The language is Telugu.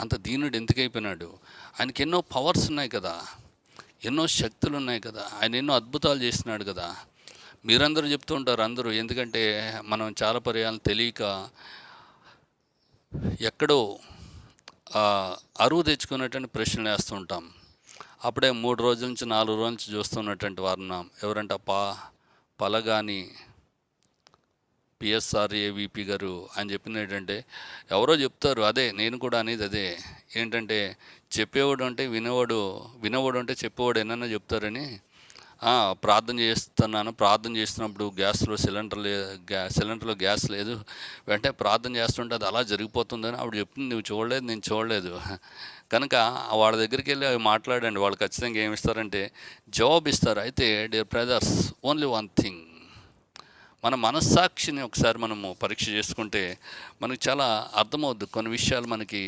అంత దీనుడు ఎందుకైపోయినాడు? ఆయనకి ఎన్నో పవర్స్ ఉన్నాయి కదా. ఎన్నో శక్తులు ఉన్నాయి కదా. ఆయన ఎన్నో అద్భుతాలు చేస్తున్నాడు కదా. మీరందరూ చెప్తూ ఉంటారు అందరూ ఎందుకంటే మనం చాలా పర్యాలు తెలియక ఎక్కడో అరువు తెచ్చుకున్నటువంటి ప్రశ్నలు వేస్తుంటాం అప్పుడే మూడు రోజుల నుంచి నాలుగు రోజుల నుంచి చూస్తున్నటువంటి వారు ఉన్నాం. ఎవరంటే పా పలగాని పిఎస్ఆర్ ఏవిపి గారు అని చెప్పింది ఏంటంటే ఎవరో చెప్తారు అదే నేను కూడా అనేది అదే. ఏంటంటే చెప్పేవాడు అంటే వినేవాడు వినేవాడు అంటే చెప్పేవాడు ఏమన్నా చెప్తారని ప్రార్థన చేస్తున్నాను ప్రార్థన చేస్తున్నప్పుడు గ్యాస్లో సిలిండర్ లే గ్యా సిలిండర్లో గ్యాస్ లేదు. వెంటనే ప్రార్థన చేస్తుంటే అది అలా జరిగిపోతుందని ఆవిడ చెప్పింది నువ్వు చూడలేదు నేను చూడలేదు. కనుక వాళ్ళ దగ్గరికి వెళ్ళి అవి మాట్లాడండి. వాళ్ళు ఖచ్చితంగా ఏమి ఇస్తారంటే జవాబు ఇస్తారు అయితే dear brothers only one thing. మన మనస్సాక్షిని ఒకసారి మనము పరీక్ష చేసుకుంటే మనకు చాలా అర్థమవుద్ది. కొన్ని విషయాలు మనకి